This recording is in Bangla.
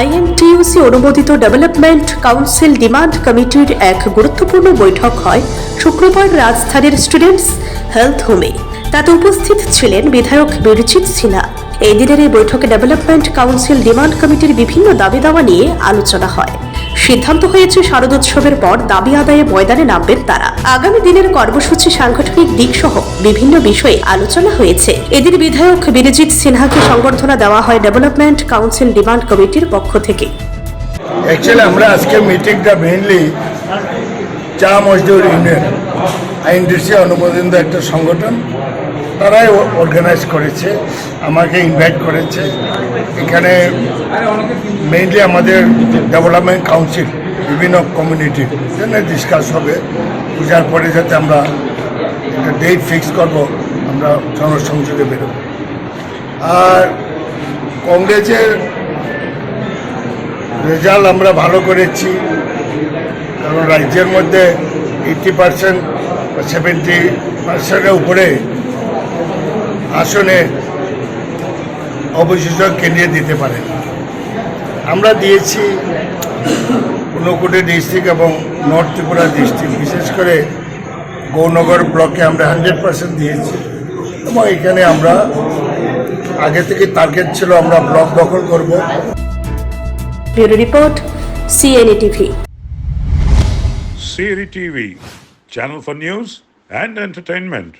আইএনটিইউসি অনুমোদিত ডেভেলপমেন্ট কাউন্সিল ডিমান্ড কমিটির এক গুরুত্বপূর্ণ বৈঠক হয় শুক্রবার রাজধানীর স্টুডেন্টস হেলথ হোমে। তাতে উপস্থিত ছিলেন বিধায়ক বীরজিৎ সিনহা। এই দিনের এই বৈঠকে ডেভেলপমেন্ট কাউন্সিল ডিমান্ড কমিটির বিভিন্ন দাবি দাওয়া নিয়ে আলোচনা হয়। সিদ্ধান্ত হয়েছে শারদোৎসবের পর দাবি আদায়ে ময়দানে নামবেন তারা। আগামী দিনের কর্মসূচি সাংগঠনিক দিক সহ বিভিন্ন বিষয়ে আলোচনা হয়েছে। এদিন বিধায়ক বীরজিৎ সিনহাকে সংবর্ধনা দেওয়া হয় ডেভেলপমেন্ট কাউন্সিল ডিমান্ড কমিটির পক্ষ থেকে। অ্যাকচুয়ালি আমরা আজকে মিটিংটা মেইনলি চা মজদুর ইউনিয়ন আইনডিসি অনুমোদিত একটা সংগঠন। তারাই অর্গানাইজ করেছে, আমাকে ইনভাইট করেছে। এখানে মেইনলি আমাদের ডেভেলপমেন্ট কাউন্সিল বিভিন্ন কমিউনিটির জন্য ডিসকাস হবে। পূজার পরে যাতে আমরা একটা ডেট ফিক্স করব, আমরা জনসংযোগে বেরোব। আর কংগ্রেসের রেজাল্ট আমরা ভালো করেছি, কারণ রাজ্যের মধ্যে এইটি পার্সেন্ট সেভেন্টি পার্সেন্টের উপরে আসনে অবশিষ্ট কেন্দ্রে দিতে পারে। আমরা দিয়েছি ঊনকোটি ডিস্ট্রিক্ট এবং নর্থ ত্রিপুরা ডিস্ট্রিক্ট। বিশেষ করে গৌনগর ব্লকে আমরা হান্ড্রেড পার্সেন্ট দিয়েছি। এবং এখানে আমরা আগে থেকে টার্গেট ছিল আমরা ব্লক দখল করব। Bureau report CNA TV Siri TV channel for news and entertainment.